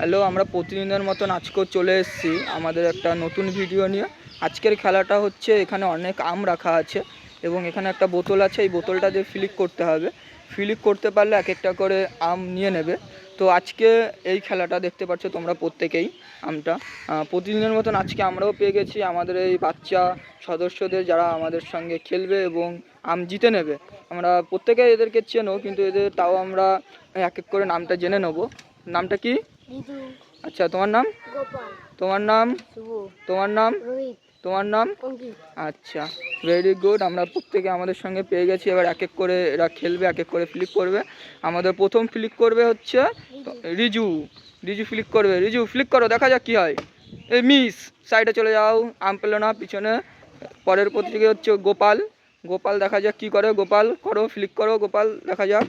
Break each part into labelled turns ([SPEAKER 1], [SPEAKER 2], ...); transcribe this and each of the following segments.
[SPEAKER 1] Hello, আমরা প্রতিদিনের মতন আজকেও চলে এসেছি আমাদের একটা নতুন ভিডিও নিয়ে। আজকের খেলাটা হচ্ছে এখানে অনেক আম রাখা আছে এবং এখানে একটা বোতল আছে, এই বোতলটা দিয়ে ফিলিক করতে হবে। ফিলিক করতে পারলে এক একটা করে আম নিয়ে নেবে। তো আজকে এই খেলাটা দেখতে পাচ্ছ তোমরা প্রত্যেকেই আমটা। প্রতিদিনের মতন আজকে আমরাও পেয়ে গেছি আমাদের এই বাচ্চা সদস্যদের যারা আমাদের সঙ্গে খেলবে এবং আম জিতে নেবে। আমরা প্রত্যেকে এদেরকে চেনো, কিন্তু এদের তাও আমরা এক এক করে নামটা জেনে নেব। নামটা কি? আচ্ছা তোমার নাম? তোমার নাম? তোমার নাম? তোমার নাম? আচ্ছা ভেরি গুড আমরা প্রত্যেকে আমাদের সঙ্গে পেয়ে গেছি। এবার এক এক করে এরা খেলবে এক এক করে ফ্লিক করবে। আমাদের প্রথম ফ্লিক করবে হচ্ছে রিজু। রিজু। ফ্লিক করবে। রিজু ফ্লিক করো দেখা যাক কি হয়। এই মিস সাইডে চলে যাও আম পেল না পিছনে। পরের প্রতিযোগী হচ্ছে গোপাল। গোপাল দেখা যাক কি করে। গোপাল করো ফ্লিক করো গোপাল দেখা যাক।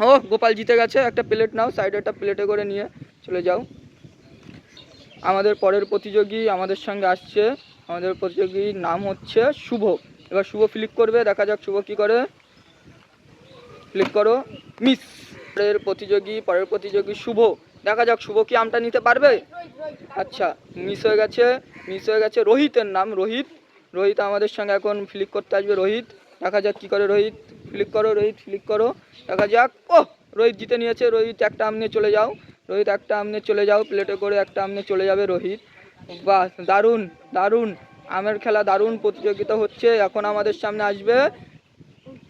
[SPEAKER 1] ও গোপাল জিতে গেছে। একটা প্লেট নাও সাইডে একটা প্লেটে করে নিয়ে। চলে যাও। আমাদের পরের প্রতিযোগী আমাদের সঙ্গে আসছে। আমাদের প্রতিযোগীর নাম হচ্ছে শুভ। এবার শুভ ফ্লিক করবে, দেখা যাক শুভ কি করে। ক্লিক করো মিস পরের প্রতিযোগী পরের প্রতিযোগী শুভ। দেখা যাক শুভ কি আমটা নিতে পারবে। আচ্ছা মিস হয়ে গেছে মিস হয়ে গেছে রোহিতের নাম, রোহিত। রোহিত আমাদের সঙ্গে এখন ফ্লিক করতে আসবে, রোহিত। দেখা যাক কি করে রোহিত। ফ্লিক করো, রোহিত ফ্লিক করো। দেখা যাক ও রোহিত জিতে নিয়েছে, রোহিত একটা আম নিয়ে চলে যাও। রোহিত, একটা আমনে চলে যাও প্লেটে করে একটা আম নিয়ে চলে যাবে রোহিত। বাহ, দারুণ দারুণ। আমের খেলা দারুণ প্রতিযোগিতা হচ্ছে। এখন আমাদের সামনে আসবে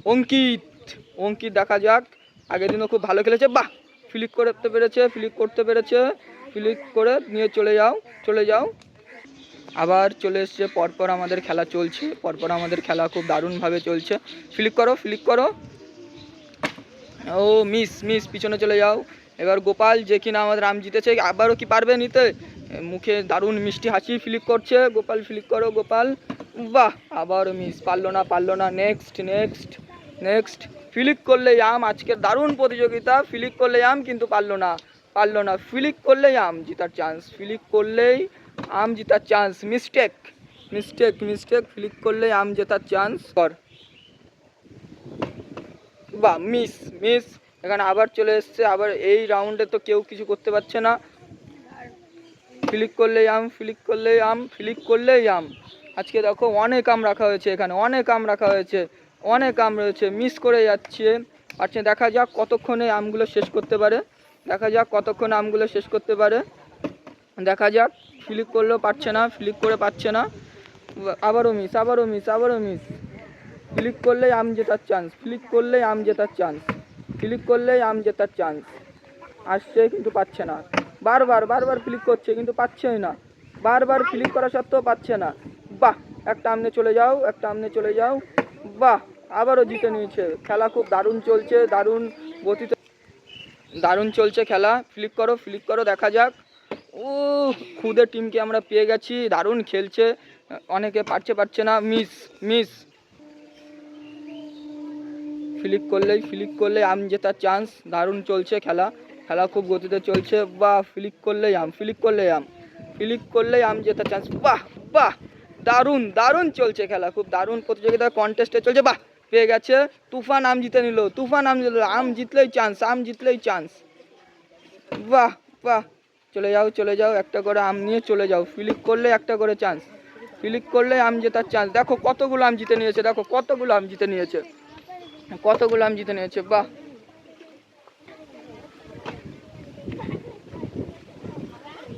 [SPEAKER 1] অঙ্কিত। অঙ্কিত দেখা যাক। আগের দিনও খুব ভালো খেলেছে। বাহ ফ্লিক করতে পেরেছে ফ্লিক করতে পেরেছে। ফ্লিক করে নিয়ে চলে যাও চলে যাও। আবার চলে এসছে, পরপর আমাদের খেলা চলছে। পরপর আমাদের খেলা খুব দারুণভাবে চলছে। ফ্লিক করো ফ্লিক করো। ও মিস মিস পিছনে চলে যাও। এবার গোপাল যে কিনা আমাদের আম জিতেছে, আবারও কি পারবে নিতে? মুখে দারুণ মিষ্টি হাসি ফ্লিক করছে। গোপাল ফ্লিক করো, গোপাল। বাহ, আবারও মিস পারল না পারল না। নেক্সট নেক্সট নেক্সট ফ্লিক করলেই আম আজকের দারুণ প্রতিযোগিতা। ফ্লিক করলে আম, কিন্তু পারল না। পারল না। ফ্লিক করলেই আম জিতার চান্স ফ্লিক করলেই আম জেতার chance mistake mistake mistake flick করলেই আম জেতার চান্স কর। বাহ মিস মিস এখানে আবার চলে এসছে, আবার এই রাউন্ডে তো কেউ কিছু করতে পারছে না। ফ্লিক করলেই আম ফ্লিক করলেই আম ফ্লিক করলেই আম। আজকে দেখো অনেক আম রাখা হয়েছে এখানে, অনেক আম রাখা হয়েছে, অনেক আম রয়েছে। মিস করে যাচ্ছে। আচ্ছা দেখা যাক কতক্ষণে আমগুলো শেষ করতে পারে। দেখা যাক কতক্ষণে আমগুলো শেষ করতে পারে। দেখা যাক ফ্লিক করলেও পারছে না ফ্লিক করে পাচ্ছে না। আবারও মিস আবারও মিস আবারও মিস ক্লিক করলেই আম জেতার চান্স ক্লিক করলেই আম জেতার চান্স ক্লিক করলেই আম জেতার চান্স আসছে কিন্তু পাচ্ছে না। বারবার বারবার ক্লিক করছে কিন্তু পাচ্ছেই না। বারবার ক্লিক করা সত্ত্বেও পাচ্ছে না। বাহ, একটা আমনে চলে যাও, একটা আমনে চলে যাও। বাহ, আবারও জিতে নিয়েছে। খেলা খুব দারুণ চলছে, দারুণ গতিতে। দারুণ চলছে খেলা। ফ্লিক করো ফ্লিক করো, দেখা যাক। ও খুদে টিমকে আমরা পেয়ে গেছি। দারুণ খেলছে। অনেকে পারছে পারছে না। Miss miss. ফ্লিক করলেই ফ্লিক করলেই আম জেতার চান্স দারুণ চলছে খেলা। খেলা খুব গতিতে চলছে। বা ফ্লিক করলেই আম ফ্লিক করলেই আম। ফ্লিক করলেই আম জেতার চান্স বাহ বাহ, দারুণ দারুণ চলছে খেলা। খুব দারুণ প্রতিযোগিতা কন্টেস্টে চলছে। বাহ, পেয়ে গেছে। তুফান আম জিতে নিল। তুফান আম জিতল আম জিতলেই চান্স আম জিতলেই চান্স বাহ বাহ, চলে যাও চলে যাও। একটা করে আম নিয়ে চলে যাও। ফ্লিক করলে একটা করে চান্স ফ্লিক করলে আম জেতার চান্স দেখো কতগুলো আম জিতে নিয়েছে। দেখো কতগুলো আম জিতে নিয়েছে। কতগুলো আম জিতে নিয়েছে, বাহ।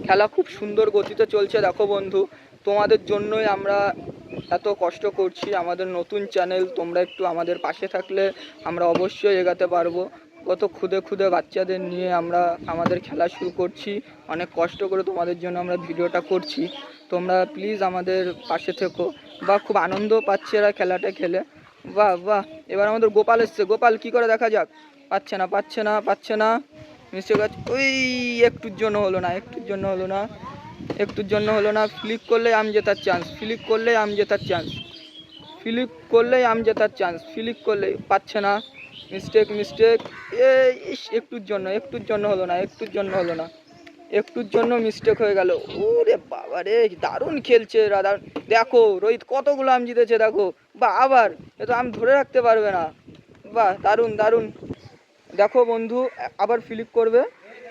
[SPEAKER 1] খেলা খুব সুন্দর গতিতে চলছে, দেখো বন্ধু। তোমাদের জন্যই আমরা এত কষ্ট করছি, আমাদের নতুন চ্যানেল, তোমরা একটু আমাদের পাশে থাকলে আমরা অবশ্যই এগাতে পারব। কত খুদে খুদে বাচ্চাদের নিয়ে আমরা আমাদের খেলা শুরু করছি, অনেক কষ্ট করে তোমাদের জন্য আমরা ভিডিওটা করছি। তোমরা প্লিজ আমাদের পাশে থেকো। বা খুব আনন্দ পাচ্ছে এরা খেলাটা খেলে। বাহ বাহ। এবার আমাদের গোপাল এসছে। গোপাল, কি করে দেখা যাক? পাচ্ছে না পাচ্ছে না পাচ্ছে না। মিষ্টি গাছ, ওই একটুর জন্য হলো না, একটুর জন্য হলো না। একটুর জন্য হলো না। ফ্লিক করলেই আম জেতার চান্স ফ্লিক করলেই আম জেতার চান্স ফ্লিক করলেই আম জেতার চান্স ফ্লিক করলেই পাচ্ছে না। মিস্টেক মিস্টেক এই একটুর জন্য একটুর জন্য হলো না, একটুর জন্য হলো না। একটুর জন্য মিস্টেক হয়ে গেল। ওরে বাবা রে, দারুণ খেলছে দারুণ দেখো, রোহিত কতগুলো আম জিতেছে, দেখো। বা আবার, এ তো আম ধরে রাখতে পারবে না। বাহ, দারুণ দারুণ। দেখো বন্ধু, আবার ফ্লিক করবে।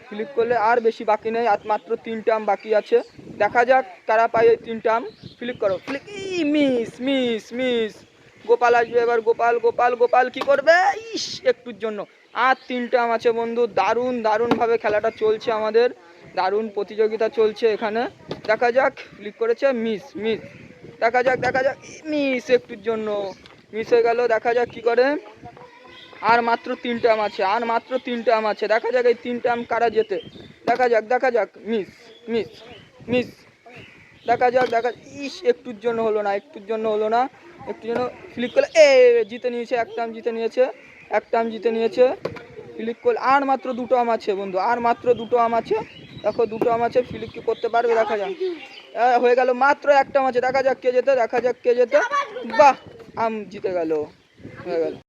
[SPEAKER 1] ফ্লিক করলে আর বেশি বাকি নেই, আর মাত্র তিনটা আম বাকি আছে। দেখা যাক কারা পায় ওই তিনটা আম। ফ্লিক করো। ফ্লিক ই মিস মিস মিস গোপাল আসবে এবার, গোপাল গোপাল গোপাল কি করবে? ইস, একটুর জন্য। আর তিনটা আম আছে বন্ধু, দারুণ, দারুণভাবে খেলাটা চলছে আমাদের। দারুণ প্রতিযোগিতা চলছে এখানে। দেখা যাক ফ্লিক করেছে মিস মিস দেখা যাক দেখা যাক মিস একটুর জন্য। মিস হয়ে গেল, দেখা যাক কি করে। আর মাত্র তিনটা আম আছে, আর মাত্র তিনটা আম আছে। দেখা যাক এই তিনটা আম কারা যেতে দেখা যাক দেখা যাক মিস মিস মিস দেখা যাক, দেখা ইস, একটুর জন্য হলো না, একটুর জন্য হলো না। একটু জন্য ফ্লিক করলে, এ, জিতে নিয়েছে, একটা আম জিতে নিয়েছে, একটা আম জিতে নিয়েছে। ফ্লিক করলে, আর মাত্র দুটো আম আছে বন্ধু, আর মাত্র দুটো আম আছে। দেখো, দুটো মাছে ফিলিপ কি করতে পারবে? দেখা যাক। হয়ে গেল মাত্র একটা মাছে। দেখা যাক কে যেতে দেখা যাক কে যেতে বাহ, আম জিতে গেল। হয়ে গেল।